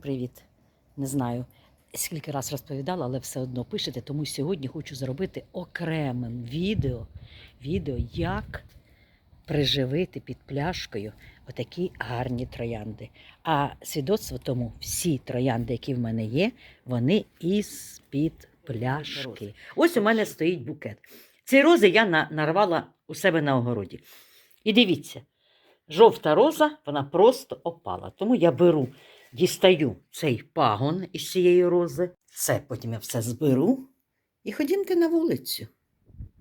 Привіт. Не знаю, скільки раз розповідала, але все одно пишете, тому сьогодні хочу зробити окремим відео, відео як приживити під пляшкою отакі гарні троянди. А свідоцтво тому всі троянди, які в мене є, вони із-під пляшки. Ось у мене стоїть букет. Ці рози я нарвала у себе на огороді. І дивіться, жовта роза, вона просто опала. Тому я беру дістаю цей пагон із цієї рози. Це потім я все зберу і ходімте на вулицю.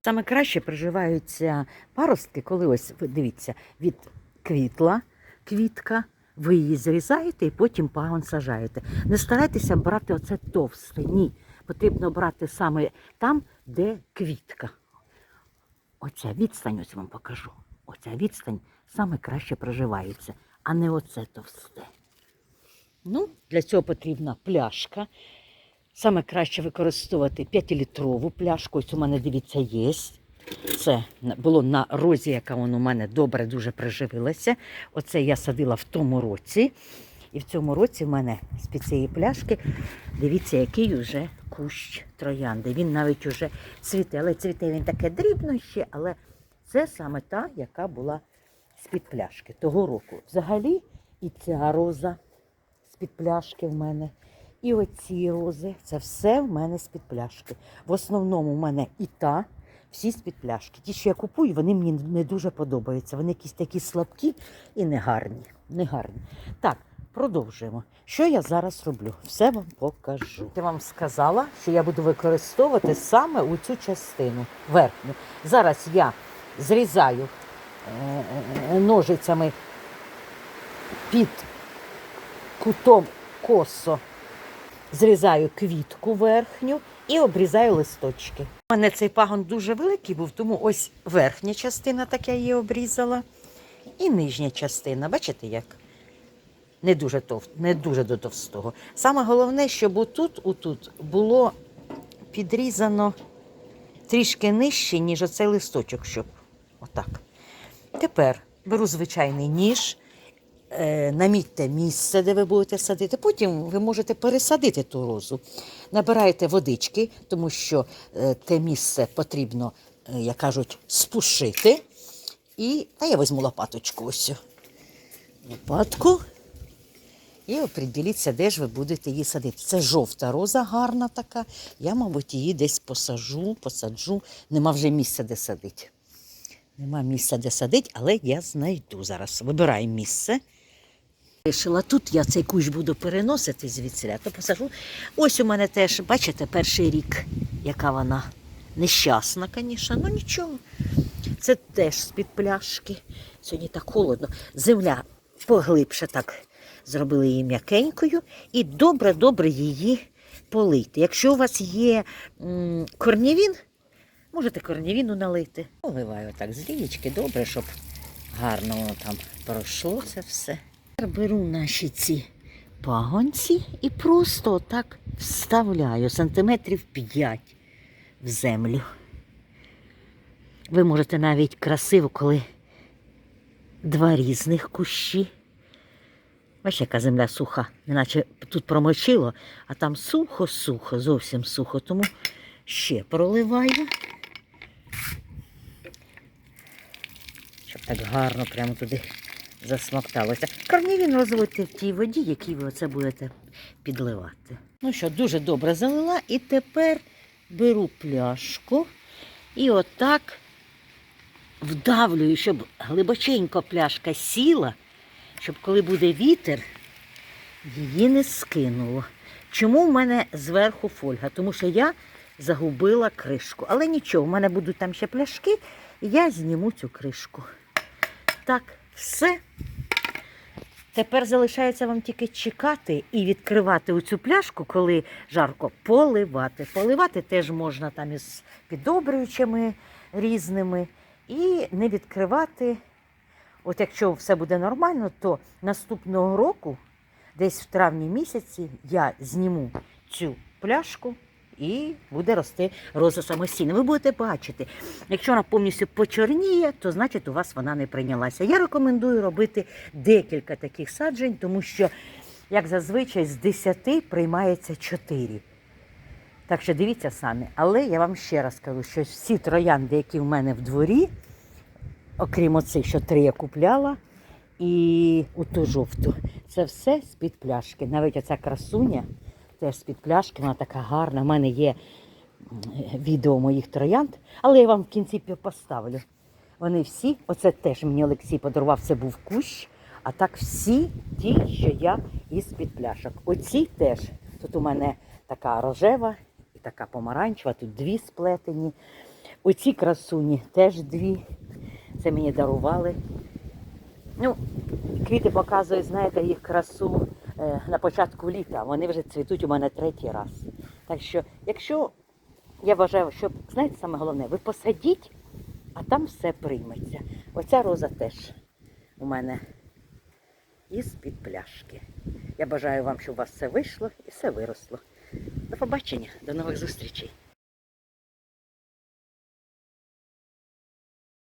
Саме краще приживаються паростки, коли ось ви дивіться, від квітла квітка, ви її зрізаєте і потім пагон сажаєте. Не старайтеся брати оце товсте. Ні. Потрібно брати саме там, де квітка. Оця відстань, ось вам покажу. Оця відстань саме краще проживається, а не оце товсте. Ну, для цього потрібна пляшка. Саме краще використовувати 5-літрову пляшку. Ось у мене, дивіться, є. Це було на розі, яка вон у мене добре дуже приживилася. Оце я садила в тому році. І в цьому році в мене з-під цієї пляшки, дивіться, який уже кущ троянди. Він навіть уже цвіте, але цвіте він таке дрібно ще, але це саме та, яка була з-під пляшки того року. Взагалі, і ця роза з-під пляшки в мене. І оці рози, це все в мене з-під пляшки. В основному в мене і та, всі з-під пляшки. Ті, що я купую, вони мені не дуже подобаються. Вони якісь такі слабкі і негарні. негарні. Так, продовжуємо. Що я зараз роблю? Все вам покажу. Я вам сказала, що я буду використовувати саме у цю частину верхню. Зараз я зрізаю е, е, ножицями під кутом косо зрізаю квітку верхню і обрізаю листочки. У мене цей пагон дуже великий був, тому ось верхня частина, так я її обрізала, і нижня частина. Бачите як? Не дуже тов, не дуже до товстого. Саме головне, щоб отут, отут було підрізано трішки нижче, ніж оцей листочок, щоб отак. Тепер беру звичайний ніж, намітьте місце, де ви будете садити. Потім ви можете пересадити ту розу. Набираєте водички, тому що е, те місце потрібно, е, як кажуть, спушити. І, а я візьму лопаточку ось. Лопатку. І оприділіться, де ж ви будете її садити. Це жовта роза гарна така. Я, мабуть, її десь посажу, посаджу. Нема вже місця, де садити. Нема місця, де садити, але я знайду зараз. Вибираю місце. Вирішила, тут я цей кущ буду переносити звідси, то посажу. Ось у мене теж, бачите, перший рік, яка вона нещасна, звісно, ну нічого. Це теж з-під пляшки. Сьогодні так холодно. Земля поглибше так зробили її м'якенькою і добре-добре її полити. Якщо у вас є корнівін, можете корнівіну налити. Поливаю так з лієчки, добре, щоб гарно воно там пройшло це все. Беру наші ці пагонці і просто отак вставляю сантиметрів 5 в землю. Ви можете навіть красиво, коли два різних кущі. Бачите, яка земля суха, неначе тут промочило, а там сухо-сухо, зовсім сухо, тому ще проливаю. Щоб так гарно прямо туди засмокталося. Корнівін розводьте в тій воді, якій ви оце будете підливати. Ну що, дуже добре залила. І тепер беру пляшку і отак вдавлюю, щоб глибоченько пляшка сіла, щоб коли буде вітер, її не скинуло. Чому в мене зверху фольга? Тому що я загубила кришку. Але нічого, в мене будуть там ще пляшки, і я зніму цю кришку. Так, все. Тепер залишається вам тільки чекати і відкривати оцю пляшку, коли жарко, поливати. Поливати теж можна там із підобрюючими різними. І не відкривати. От якщо все буде нормально, то наступного року, десь в травні місяці, я зніму цю пляшку і буде рости роза самостійно. Ви будете бачити, якщо вона повністю почорніє, то значить у вас вона не прийнялася. Я рекомендую робити декілька таких саджень, тому що як зазвичай, з 10 приймається 4. Так що дивіться самі. Але я вам ще раз кажу, що всі троянди, які в мене в дворі, окрім оцих, що три я купляла, і у ту жовту, це все з-під пляшки. Навіть оця красуня теж з-під пляшки, вона така гарна. У мене є відео моїх троянд, але я вам в кінці поставлю. Вони всі, оце теж мені Олексій подарував, це був кущ, а так всі ті, що я із-під пляшок. Оці теж. Тут у мене така рожева і така помаранчева, тут дві сплетені. Оці красуні теж дві. Це мені дарували. Ну, квіти показують, знаєте, їх красу на початку літа. Вони вже цвітуть у мене третій раз. Так що, якщо я вважаю, що знаєте, саме головне, ви посадіть, а там все прийметься. Оця роза теж у мене із-під пляшки. Я бажаю вам, щоб у вас все вийшло і все виросло. До побачення, до нових зустрічей.